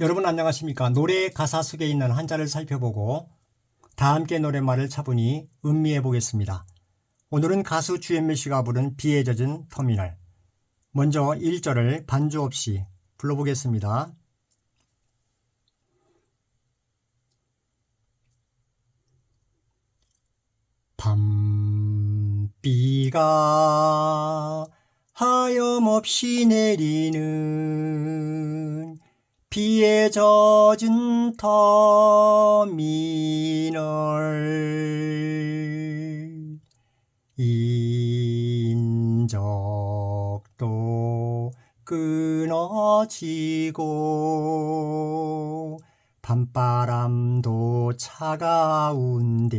여러분 안녕하십니까? 노래 가사 속에 있는 한자를 살펴보고 다 함께 노랫말을 차분히 음미해 보겠습니다. 오늘은 가수 주현미 씨가 부른 비에 젖은 터미널. 먼저 1절을 반주 없이 불러보겠습니다. 밤비가 하염없이 내리는 비에 젖은 터미널. 인적도 끊어지고 밤바람도 차가운데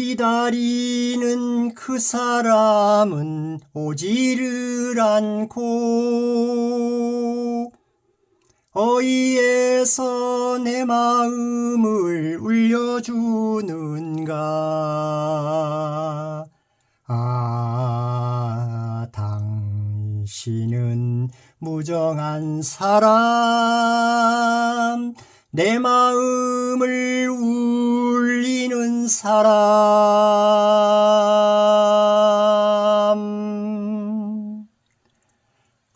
기다리는 그 사람은 오지를 않고 어이에서 내 마음을 울려주는가 아 당신은 무정한 사람 내 마음을 울리는 사람.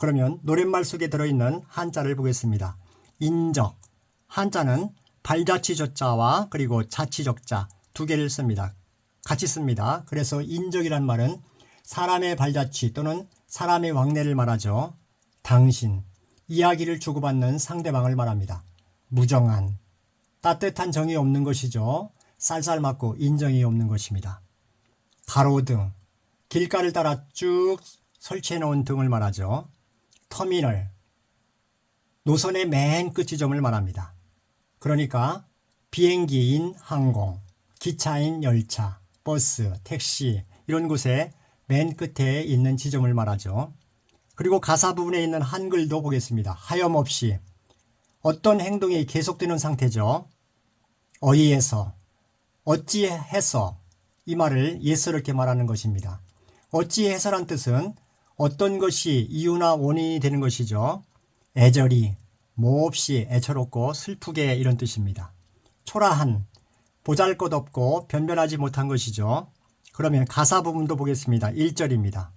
그러면 노랫말 속에 들어있는 한자를 보겠습니다. 인적. 한자는 발자취조자와 그리고 자취적자 두 개를 씁니다. 같이 씁니다. 그래서 인적이란 말은 사람의 발자취 또는 사람의 왕래를 말하죠. 당신, 이야기를 주고받는 상대방을 말합니다. 무정한, 따뜻한 정이 없는 것이죠. 쌀쌀 맞고 인정이 없는 것입니다. 가로등, 길가를 따라 쭉 설치해 놓은 등을 말하죠. 터미널, 노선의 맨 끝 지점을 말합니다. 그러니까 비행기인 항공, 기차인 열차, 버스, 택시 이런 곳에 맨 끝에 있는 지점을 말하죠. 그리고 가사 부분에 있는 한글도 보겠습니다. 하염없이 어떤 행동이 계속되는 상태죠. 어이에서 어찌해서 이 말을 예스럽게 말하는 것입니다. 어찌해서란 뜻은 어떤 것이 이유나 원인이 되는 것이죠. 애절히 몹시 애처롭고 슬프게 이런 뜻입니다. 초라한 보잘 것 없고 변변하지 못한 것이죠. 그러면 가사 부분도 보겠습니다. 1절입니다.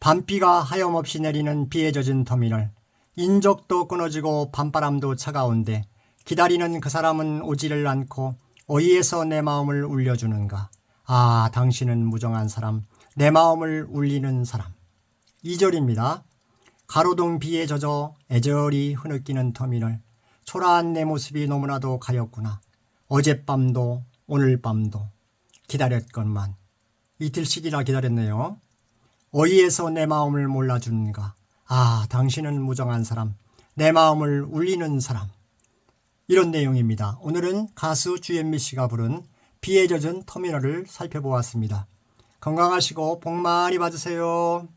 밤비가 하염없이 내리는 비에 젖은 터미널 인적도 끊어지고 밤바람도 차가운데 기다리는 그 사람은 오지를 않고 어이에서 내 마음을 울려주는가 아 당신은 무정한 사람 내 마음을 울리는 사람 2절입니다. 가로등 비에 젖어 애절히 흐느끼는 터미널 초라한 내 모습이 너무나도 가렸구나 어젯밤도 오늘 밤도 기다렸건만 이틀씩이나 기다렸네요. 어이에서 내 마음을 몰라주는가 아 당신은 무정한 사람 내 마음을 울리는 사람 이런 내용입니다. 오늘은 가수 주현미 씨가 부른 비에 젖은 터미널을 살펴보았습니다. 건강하시고 복 많이 받으세요.